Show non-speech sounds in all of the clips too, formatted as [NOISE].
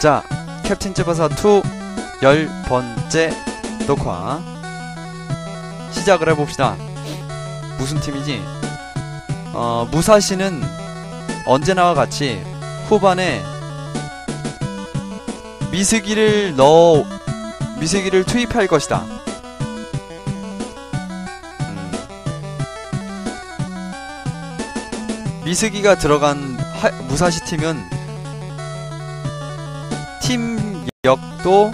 자, 캡틴 쯔바사 2 열 번째 녹화 시작을 해봅시다. 무슨 팀이지? 어, 무사시는 언제나와 같이 후반에 미스기를 넣어 미스기를 투입할 것이다. 음. 미스기가 들어간 하- 무사시 팀은 팀력도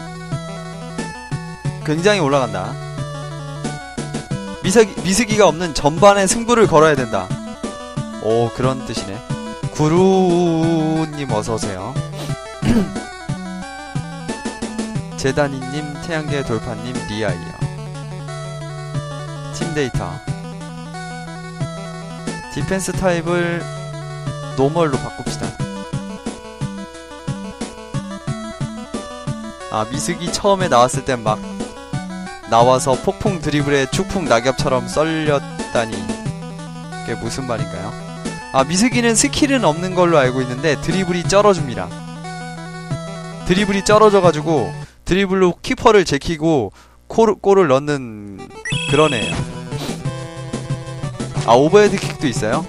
굉장히 올라간다. 미스기, 미스기가 없는 전반에 승부를 걸어야 된다. 오 그런 뜻이네. 구루님 어서 오세요. 제다니님, 태양계 돌파님, 리아이요. 팀 데이터. 디펜스 타입을 노멀로 바꿉시다. 아, 미스기 처음에 나왔을 땐 막 나와서 폭풍 드리블에 축풍 낙엽처럼 썰렸다니. 그게 무슨 말인가요? 아, 미스기는 스킬은 없는 걸로 알고 있는데 드리블이 쩔어줍니다. 드리블이 쩔어져가지고 드리블로 키퍼를 제키고 콜, 골을 넣는 그런 애예요. 아, 오버헤드 킥도 있어요?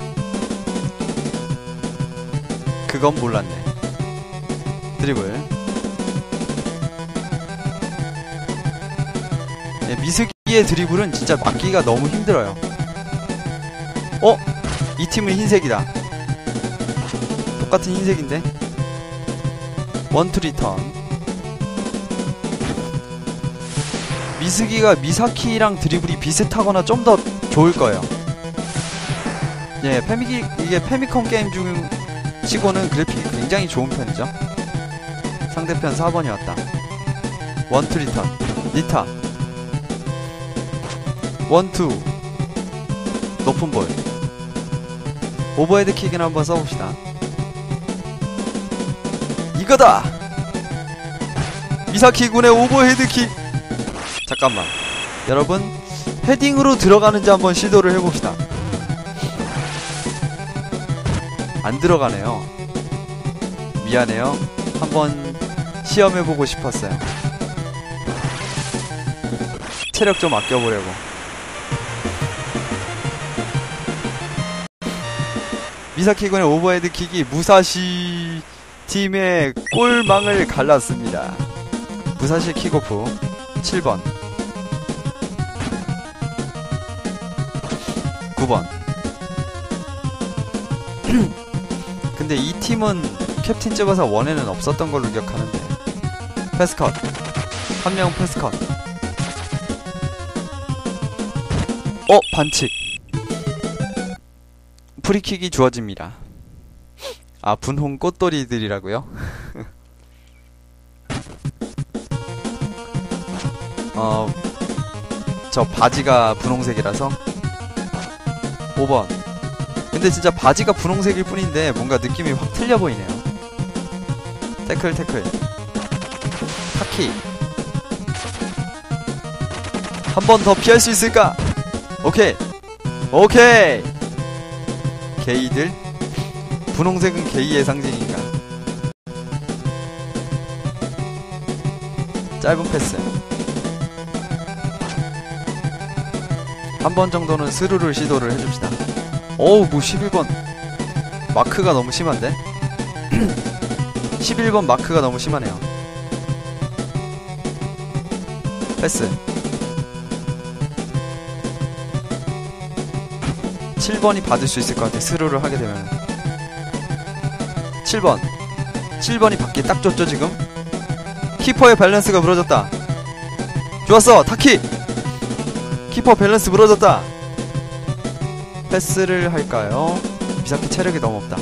그건 몰랐네. 드리블. 미스기의 드리블은 진짜 막기가 너무 힘들어요. 어? 이 팀은 흰색이다. 똑같은 흰색인데? 원투 리턴. 미스기가 미사키랑 드리블이 비슷하거나 좀 더 좋을 거예요. 예, 페미기, 이게 페미컴 게임 중 치고는 그래픽이 굉장히 좋은 편이죠. 상대편 4번이 왔다. 원투 리턴. 리타. 원투. 높은 볼. 오버헤드 킥을 한번 써봅시다. 이거다! 미사키 군의 오버헤드 킥! 잠깐만. 여러분, 헤딩으로 들어가는지 한번 시도를 해봅시다. 안 들어가네요. 미안해요. 한번 시험해보고 싶었어요. 체력 좀 아껴보려고. 미사키 군의 오버헤드 킥이 무사시 팀의 골망을 갈랐습니다. 무사시 킥오프 7번. 9번. 근데 이 팀은 캡틴 쯔바사 원에는 없었던 걸로 기억하는데. 패스컷. 한 명 패스컷. 어 반칙 프리킥이 주어집니다 아 분홍 꽃돌이들이라고요? [LAUGHS] 어, 저 바지가 분홍색이라서 5번. 근데 진짜 바지가 분홍색일 뿐인데 뭔가 느낌이 확 틀려 보이네요. 태클 태클. 타키. 한 번 더 피할 수 있을까? 오케이. 오케이. 게이들. 분홍색은 게이의 상징인가? 짧은 패스. 한 번 정도는 스루를 시도를 해줍시다. 어우, 뭐 11번. 마크가 너무 심한데? [CLEARS THROAT] 11번 마크가 너무 심하네요. 패스. 7번이 받을 수 있을 것 같아, 스루를 하게 되면. 7번. 7번이 받기 딱 좋죠, 지금? 키퍼의 밸런스가 무너졌다. 좋았어, 타키! 키퍼 밸런스 무너졌다. 패스를 할까요? 미사키 체력이 너무 없다.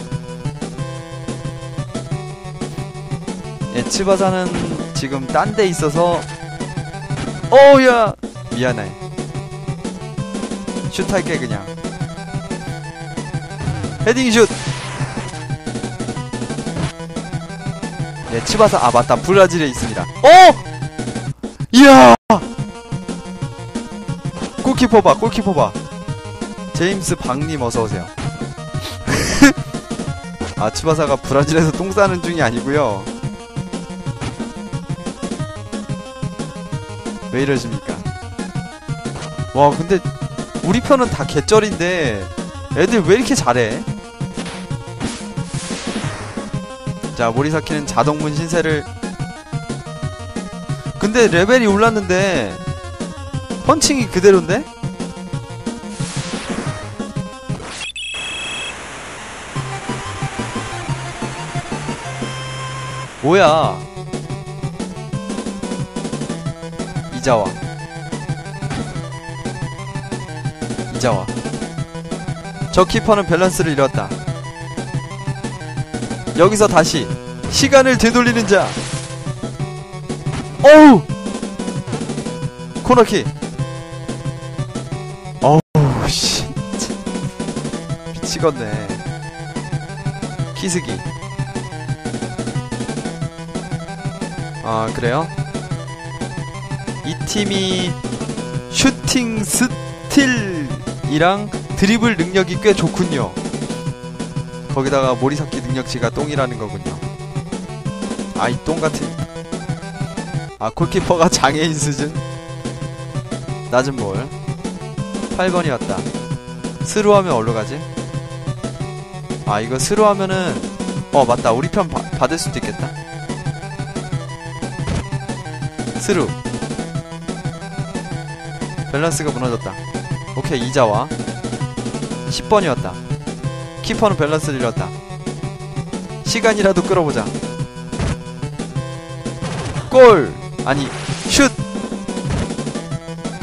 예, 츠바사는 지금 딴 데 있어서 어우야 미안해. 슛 할게 그냥. 헤딩슛. 네 치바사 아 맞다. 브라질에 있습니다. 어! 이야! 골키퍼 봐 골키퍼 봐. 제임스 박님 어서오세요. [LAUGHS] 아 치바사가 브라질에서 똥 싸는 중이 아니고요. 왜 이러십니까? 와 근데 우리 편은 다 개쩔인데 애들 왜 이렇게 잘해? 자 모리사키는 자동문 신세를. 근데 레벨이 올랐는데 펀칭이 그대로인데? 뭐야? 이자와. 이자와. 저 키퍼는 밸런스를 잃었다 여기서 다시 시간을 되돌리는 자. 어우! 코너킥. 어우 씨. 미치겠네. 키스기. 아 그래요? 이 팀이 슈팅 스틸이랑 드리블 능력이 꽤 좋군요 거기다가 모리사키 능력치가 똥이라는 거군요. 아이 똥같은? 아 골키퍼가 [LAUGHS] 장애인 수준? 낮은 볼 8번이 왔다. 스루하면 어디로 가지? 아 이거 스루하면은 어 맞다. 우리 편 바, 받을 수도 있겠다. 스루. 밸런스가 무너졌다. 오케이 이자와. 10번이 왔다 키퍼는 밸런스를 잃었다 시간이라도 끌어보자 골! 아니 슛!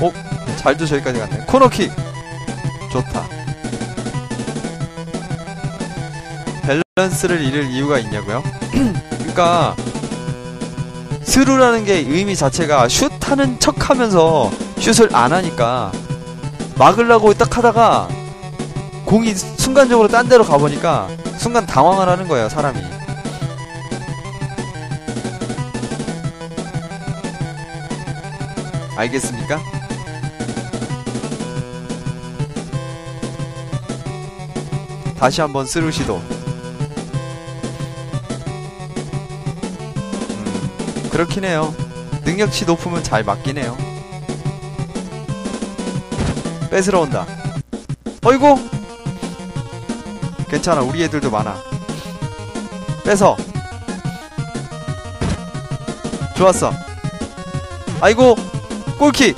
오 잘도 저기까지 갔네 코너킥 좋다 밸런스를 잃을 이유가 있냐고요? [CLEARS THROAT] 그니까 스루라는 게 의미 자체가 슛하는 척 하면서 슛을 안 하니까 막으려고 딱 하다가 공이 순간적으로 딴 데로 가보니까 순간 당황을 하는 거예요, 사람이. 알겠습니까? 다시 한번 스루 시도. 음, 그렇긴 해요. 능력치 높으면 잘 맞긴 해요. 뺏으러 온다. 어이구! 괜찮아, 우리 애들도 많아. 뺏어. 좋았어. 아이고! 골킥!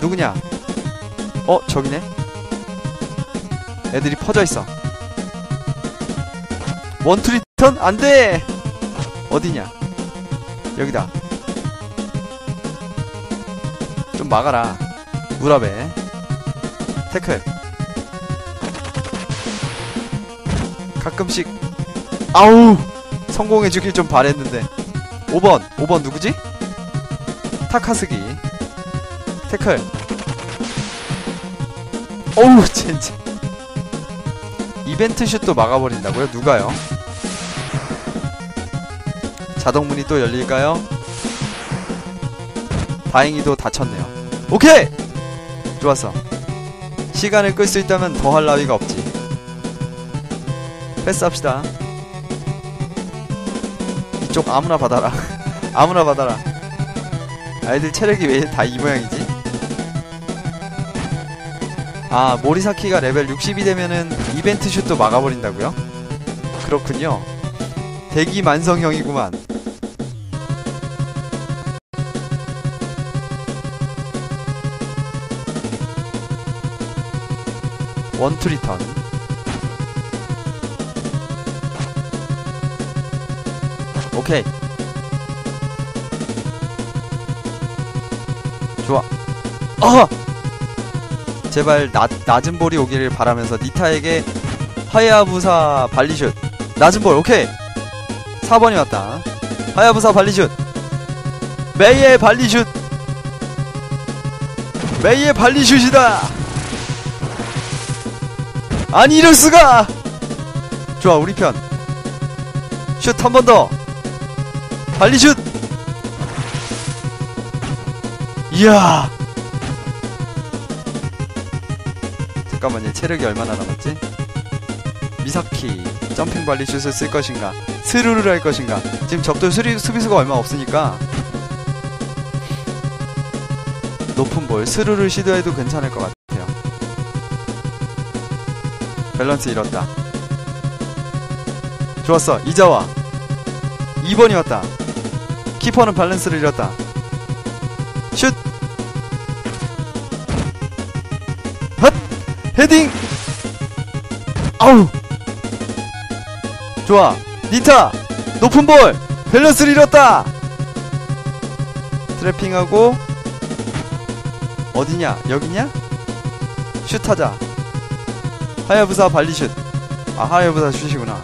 누구냐? 어, 저기네? 애들이 퍼져 있어. 원투 리턴? 안 돼! 어디냐? 여기다. 좀 막아라. 무라베. 태클. 가끔씩, 아우! 성공해주길 좀 바랬는데. 5번. 5번 누구지? 타카스기. 태클. 어우, [LAUGHS] 진짜. 이벤트 슛도 막아버린다고요? 누가요? 자동문이 또 열릴까요? 다행히도 닫혔네요. 오케이! 좋았어. 시간을 끌 수 있다면 더 할 나위가 없지. 패스합시다. 이쪽 아무나 받아라. [LAUGHS] 아무나 받아라. 아이들 체력이 왜 다 이 모양이지? 아, 모리사키가 레벨 60이 되면은 이벤트 슛도 막아버린다고요? 그렇군요. 대기 만성형이구만. 원투 리턴. 오케이. 좋아. 아! 제발 낮, 낮은 볼이 오기를 바라면서 니타에게 하야부사 발리슛. 낮은 볼, 오케이. 4번이 왔다. 하야부사 발리슛. 메이의 발리슛. 메이의 발리슛이다! 아니, 이럴 수가! 좋아, 우리 편. 슛 한 번 더. 발리 슛! 이야! 잠깐만, 얘 체력이 얼마나 남았지? 미사키. 점핑 발리 슛을 쓸 것인가 스루를 할 것인가 지금 적도 수리, 수비수가 얼마 없으니까 높은 볼 스루를 시도해도 괜찮을 것 같아 밸런스 잃었다. 좋았어. 이자와 2번이 왔다. 키퍼는 밸런스를 잃었다. 슛! 헛! 헤딩! 아우! 좋아. 니타! 높은 볼! 밸런스를 잃었다! 트래핑하고 어디냐? 여기냐? 슛하자 하야부사 발리슛. 아 하야부사 슛이구나.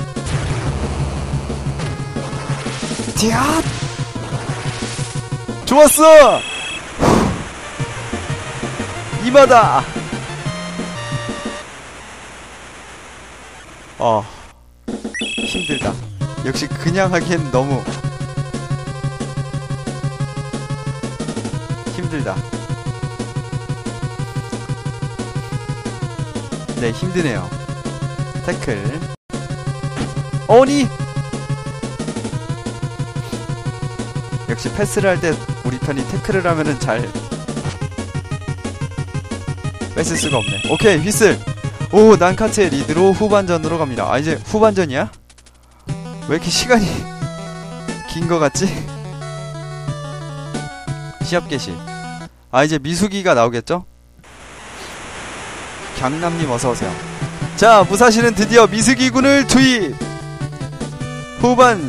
디앗 좋았어! 이마다! 어 힘들다. 역시 그냥 하기엔 너무 힘들다 네 힘드네요. 태클. 어니! 역시 패스를 할 때 우리 편이 태클을 하면은 잘 뺏을 수가 없네. 오케이 휘슬. 오 난카츠의 리드로 후반전으로 갑니다. 아 이제 후반전이야? 왜 이렇게 시간이 [LAUGHS] 긴 거 같지? 시합 개시. 아 이제 미수기가 나오겠죠? 강남님 어서오세요. 자 무사시는 드디어 미수기군을 투입. 후반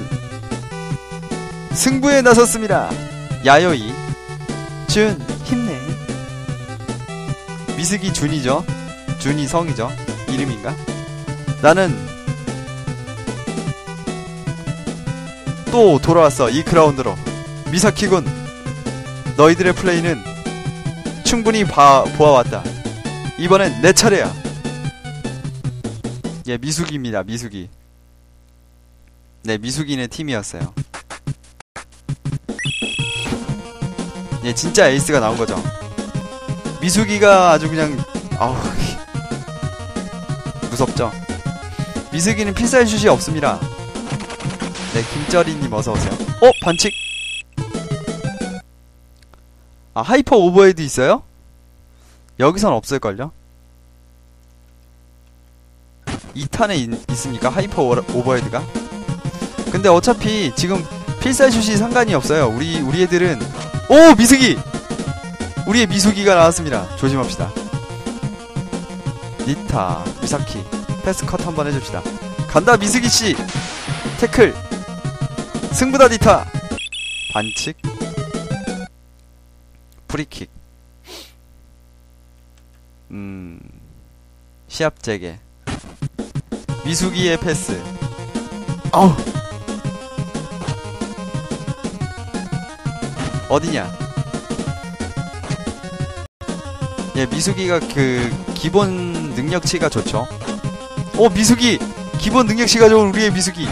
승부에 나섰습니다. 야요이 준 힘내. 미스기 준이죠? 준이 성이죠? 이름인가? 나는 또 돌아왔어 이 그라운드로. 미사키군 너희들의 플레이는 충분히 봐, 보아왔다 이번엔 내 차례야. 예 미숙입니다 미숙이. 네 미숙이네 팀이었어요. 예 진짜 에이스가 나온 거죠. 미숙이가 아주 그냥 아우 [LAUGHS] 무섭죠. 미숙이는 필살 슛이 없습니다. 네 김철이님 어서 오세요. 어 반칙. 아 하이퍼 오버헤드 있어요? 여기선 없을걸요? 2탄에 있, 있습니까? 하이퍼 오버헤드가? 근데 어차피 지금 필살슛이 상관이 없어요. 우리 우리 애들은 오! 미숙이! 우리의 미숙이가 나왔습니다. 조심합시다. 니타 미사키 패스 컷 한번 해줍시다. 간다 미숙이씨! 태클! 승부다 니타! 반칙. 프리킥 음 시합 재개. 미숙이의 패스. 아우. 어디냐? 예 미숙이가 그 기본 능력치가 좋죠. 오 미숙이! 기본 능력치가 좋은 우리의 미숙이!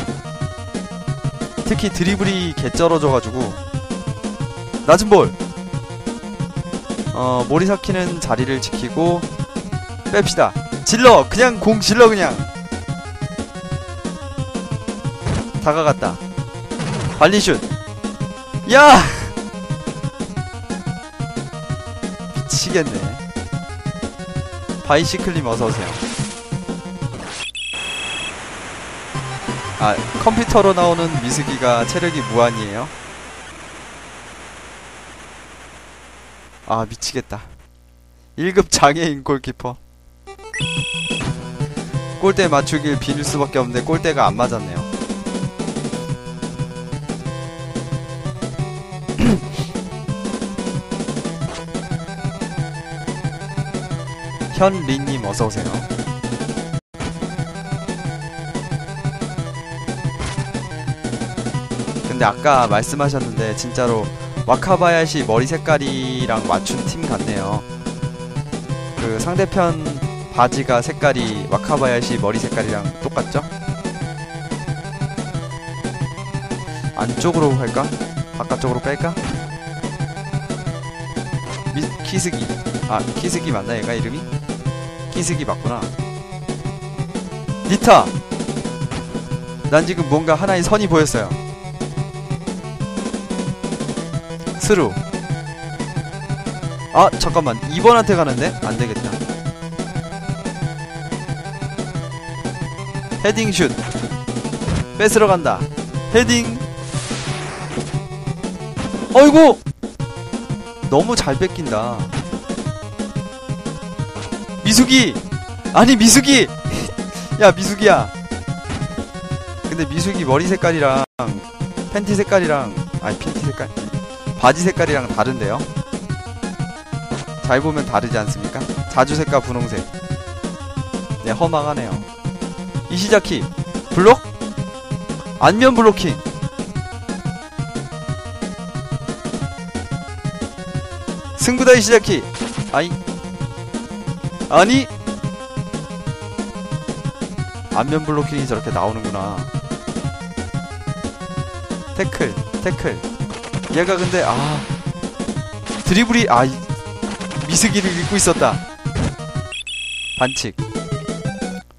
특히 드리블이 개쩔어져가지고. 낮은 볼 어, 모리사키는 자리를 지키고 뺍시다. 질러! 그냥 공 질러, 그냥! 다가갔다. 발리슛! 야! [LAUGHS] 미치겠네. 바이시클님 어서오세요. 아, 컴퓨터로 나오는 미숙이가 체력이 무한이에요? 아 미치겠다. 1급 장애인 골키퍼. 골대 맞추길 빌 수밖에 없는데 골대가 안 맞았네요. [CLEARS THROAT] 현리님 어서오세요. 근데 아까 말씀하셨는데 진짜로 와카바야시 머리 색깔이랑 맞춘 팀 같네요. 그 상대편 바지가 색깔이 와카바야시 머리 색깔이랑 똑같죠? 안쪽으로 할까? 바깥쪽으로 뺄까? 미, 키스기. 아, 키스기 맞나 얘가 이름이? 키스기 맞구나. 니타! 난 지금 뭔가 하나의 선이 보였어요. 스루. 아, 잠깐만. 2번한테 가는데? 안 되겠다. 헤딩 슛. 뺏으러 간다. 헤딩. 어이구! 너무 잘 뺏긴다. 미숙이! 아니, 미숙이! [LAUGHS] 야, 미숙이야. 근데 미숙이 머리 색깔이랑 팬티 색깔이랑 아니 팬티 색깔 바지 색깔이랑 다른데요? 잘 보면 다르지 않습니까? 자주색과 분홍색. 네 허망하네요. 이시자키 블록? 안면 블로킹. 승부다 이시자키. 아이. 아니. 안면 블로킹이 저렇게 나오는구나. 태클 태클 얘가 근데 아 드리블이 아 이- 미스기를 읽고 있었다. 반칙.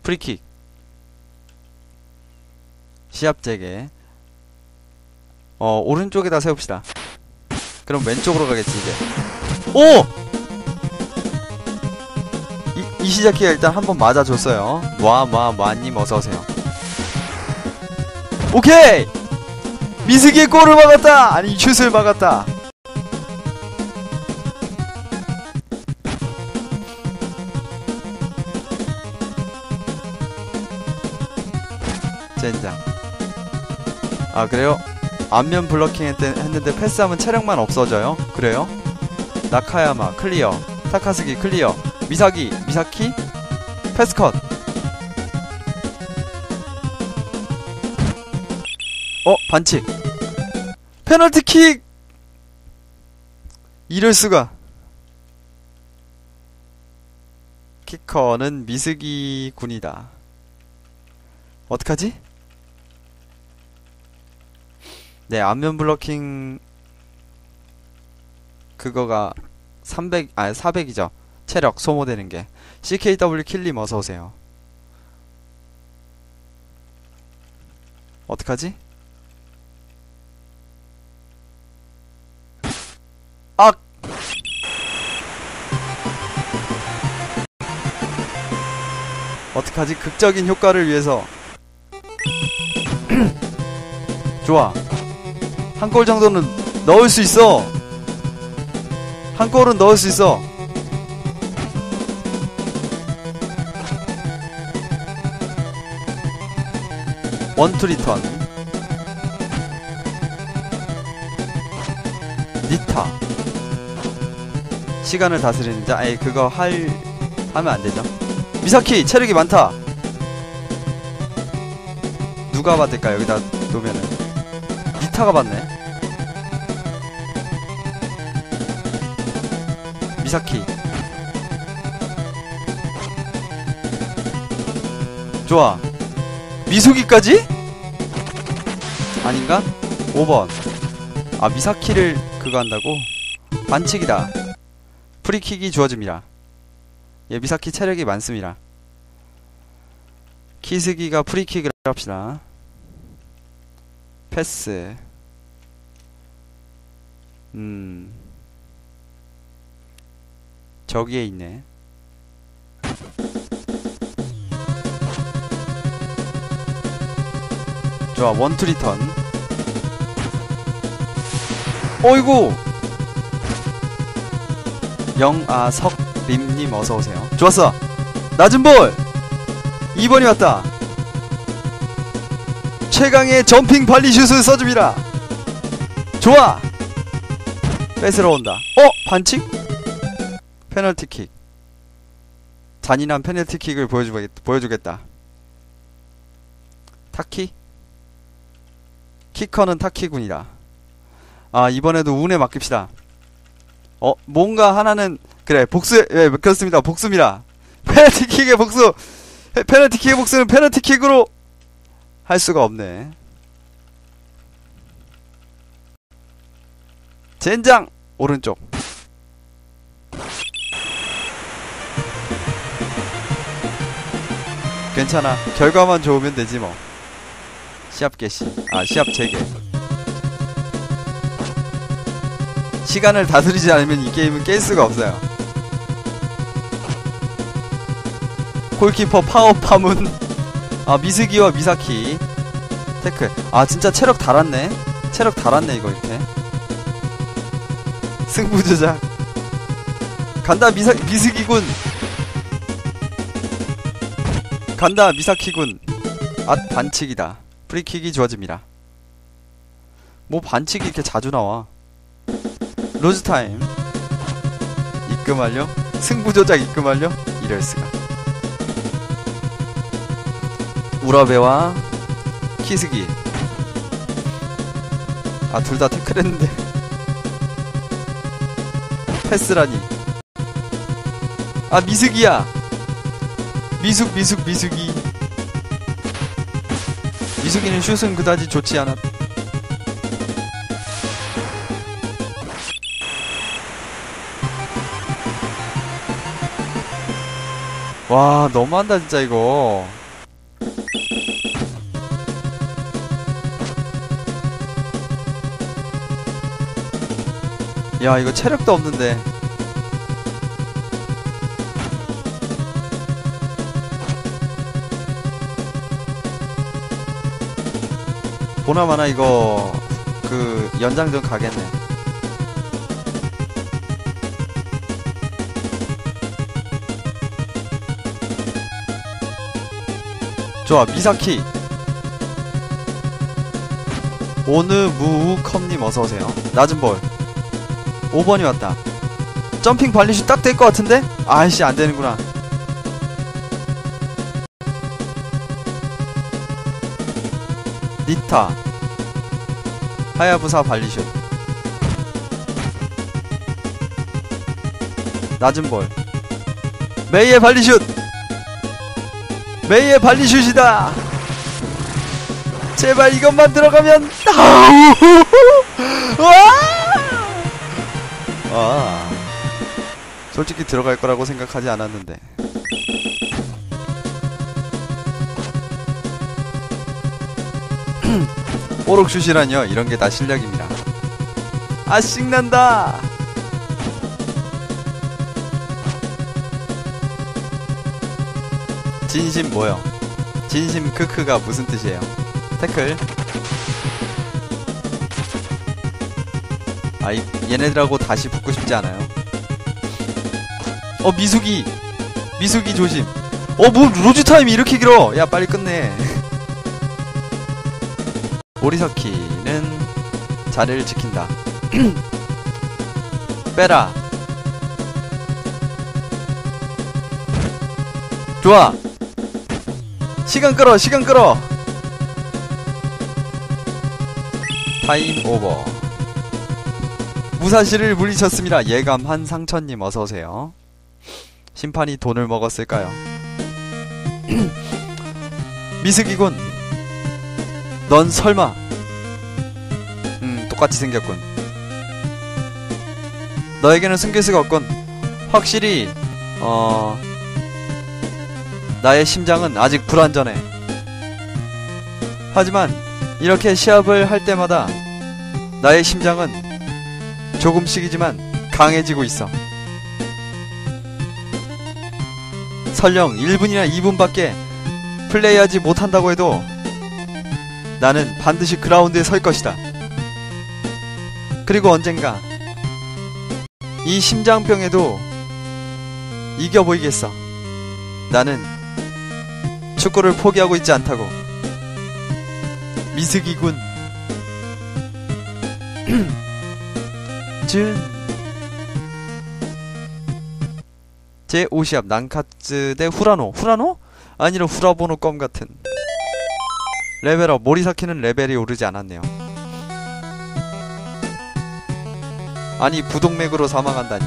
프리킥. 시합 재개 어 오른쪽에다 세웁시다. 그럼 왼쪽으로 가겠지 이제. 오! 이, 이시자키가 일단 한 번 맞아줬어요. 놔님 어서오세요. 오케이! 미스기의 골을 막았다! 아니 슛을 막았다 젠장 아 그래요? 앞면 블러킹 했, 했는데 패스하면 체력만 없어져요? 그래요? 나카야마 클리어 타카스기 클리어 미사기 미사키 패스컷 어 반칙 페널티킥 이럴 수가 키커는 미스기 군이다 어떡하지? 네 앞면 블러킹 그거가 300, 아 400이죠. 체력 소모되는 게. CKW 킬님 어서 오세요. 어떡하지? 악! 어떡하지? 극적인 효과를 위해서. [CLEARS THROAT] 좋아. 한 골 정도는 넣을 수 있어. 한 골은 넣을 수 있어. 원투 리턴. 시간을 다스리는 자. 에이, 그거 할, 하면 안 되죠. 미사키, 체력이 많다. 누가 받을까, 여기다 놓으면은. 니타가 받네. 미사키 좋아 미숙이까지? 아닌가? 5번 아 미사키를 그거 한다고? 반칙이다 프리킥이 주어집니다 예 미사키 체력이 많습니다 키스기가 프리킥을 합시다 패스 음 저기에 있네. 좋아, 원투 리턴. 어이구! 영아석 림님 어서오세요. 좋았어! 낮은 볼! 2번이 왔다! 최강의 점핑 발리슛을 써줍니다! 좋아! 뺏으러 온다. 어? 반칙? 페널티킥. 잔인한 페널티킥을 보여주겠, 보여주겠다. 타키? 키커는 타키군이다. 아, 이번에도 운에 맡깁시다. 어, 뭔가 하나는, 그래, 복수, 예, 그렇습니다. 복수입니다. 페널티킥의 복수! 페- 페널티킥의 복수는 페널티킥으로 할 수가 없네. 젠장! 오른쪽. 괜찮아. 결과만 좋으면 되지 뭐. 시합 개시. 아, 시합 재개. 시간을 다스리지 않으면 이 게임은 깰 수가 없어요. 골키퍼 파워 파문. 아, 미스기와 미사키. 태클. 아, 진짜 체력 달았네. 체력 달았네, 이거 이렇게. 승부 조작. 간다, 미사, 미스기군. 간다, 미사키군. 아, 반칙이다. 프리킥이 주어집니다. 뭐 반칙이 이렇게 자주 나와. 로즈타임. 입금 완료. 승부 조작 입금 완료. 이럴 수가. 우라베와 키스기. 아, 둘 다 태클했는데. 패스라니. 아, 미숙이야. 미숙, 미숙, 미숙이. 미숙이는 슛은 그다지 좋지 않았. 와, 너무한다, 진짜, 이거. 야, 이거 체력도 없는데. 보나마나 이거 그 연장전 가겠네. 좋아 미사키. 오느 무우컴님 어서오세요. 낮은 볼. 5번이 왔다. 점핑 발리슛 딱 될 것 같은데? 아이씨 안되는구나. 니타. 하야부사 발리슛. 낮은 볼. 메이의 발리슛 메이의 발리슛이다. 제발 이것만 들어가면 아, 솔직히 들어갈 거라고 생각하지 않았는데. [CLEARS THROAT] 오록슛이라뇨? 이런 게 다 실력입니다. 아 씩난다 진심 뭐요? 진심 크크가 무슨 뜻이에요? 태클. 아 이, 얘네들하고 다시 붙고 싶지 않아요? 어 미숙이. 미숙이 조심. 어 뭐 로즈 타임이 이렇게 길어. 야 빨리 끝내. [LAUGHS] 오리사키는 자리를 지킨다. [CLEARS THROAT] 빼라. 좋아. 시간 끌어, 시간 끌어. 타임 오버. 무사시를 물리쳤습니다. 예감한 상천님 어서오세요. 심판이 돈을 먹었을까요? [CLEARS THROAT] 미숙이군. 넌 설마 음 똑같이 생겼군 너에게는 숨길 수가 없군 확실히 어 나의 심장은 아직 불완전해 하지만 이렇게 시합을 할 때마다 나의 심장은 조금씩이지만 강해지고 있어 설령 1분이나 2분밖에 플레이하지 못한다고 해도 나는 반드시 그라운드에 설 것이다. 그리고 언젠가 이 심장병에도 이겨 보이겠어. 나는 축구를 포기하고 있지 않다고. 미숙이 군. [CLEARS THROAT] 준. 제 5시합 난카츠 대 후라노. 후라노? 아니라 후라보노 껌 같은. 레벨업 모리사키는 레벨이 오르지 않았네요 아니 부동맥으로 사망한다니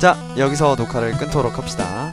자 여기서 녹화를 끊도록 합시다